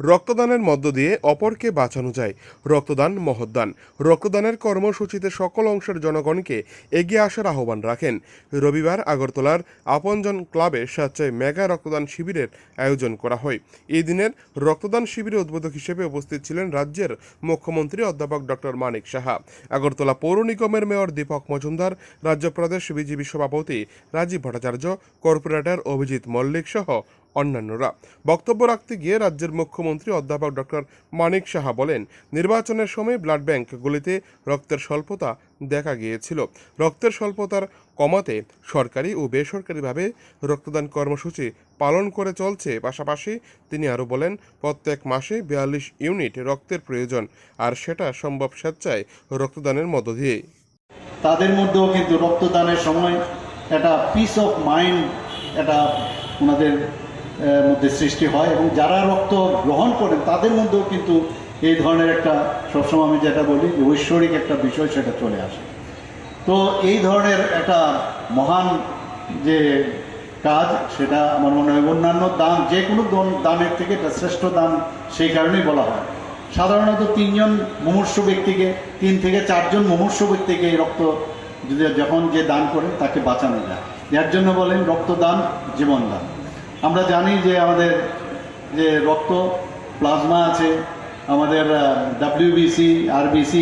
রক্তদানের মধ্য দিয়ে অপরকে বাঁচানো যায়। রক্তদান মহৎদান রক্তদানের কর্মসূচিতে সকল অংশের জনগণকে এগিয়ে আসার আহ্বান রাখেন। রবিবার আগরতলার আপনজন ক্লাবে স্বেচ্ছায় মেগা রক্তদান শিবিরের আয়োজন করা হয়। এই দিনের রক্তদান শিবিরে উদ্বোধক হিসেবে উপস্থিত ছিলেন রাজ্যের মুখ্যমন্ত্রী অধ্যাপক ডক্টর মানিক সাহা। আগরতলা পৌর নিগমের মেয়র দীপক মজুমদার, রাজ্য প্রদেশ বিজেপি সভাপতি রাজীব ভট্টাচার্য, কর্পোরেটর অভিজিৎ মল্লিক সহ অন্যান্যরা। বক্তব্য রাখতে গিয়ে রাজ্যের মুখ্যমন্ত্রী অধ্যাপক ডক্টর মানিক সাহা বলেন, নির্বাচনের সময় ব্লাড ব্যাংকগুলিতে রক্তের স্বল্পতা দেখা গিয়েছিল। রক্তের স্বল্পতার কমাতে সরকারি ও বেসরকারিভাবে রক্তদান কর্মসূচি পালন করে চলছে। পাশাপাশি তিনি আরও বলেন, প্রত্যেক মাসে বিয়াল্লিশ ইউনিট রক্তের প্রয়োজন, আর সেটা সম্ভব স্বেচ্ছায় রক্তদানের মধ্য দিয়ে তাদের মধ্যেও কিন্তু রক্তদানের সময় একটা পিস অফ মাইন্ড একটা ওনাদের মধ্যে সৃষ্টি হয় এবং যারা রক্ত গ্রহণ করেন, তাদের মধ্যেও কিন্তু এই ধরনের একটা, সবসময় আমি যেটা বলি ঐশ্বরিক একটা বিষয় সেটা চলে আসে। তো এই ধরনের একটা মহান যে কাজ, সেটা আমার মনে হয় অন্যান্য দান, যে কোনো দন- দানের থেকে এটা শ্রেষ্ঠ দান সেই কারণেই বলা হয়। সাধারণত তিনজন মুমূর্ষ ব্যক্তিকে, তিন থেকে চারজন মুমূর্ষ ব্যক্তিকে এই রক্ত যদি যখন যে দান করেন, তাকে বাঁচানো যায়। যার জন্য বলেন রক্তদান জীবনদান। আমরা জানি যে আমাদের যে রক্ত প্লাজমা আছে আমাদের ডাব্লিউবিসি আরবিসি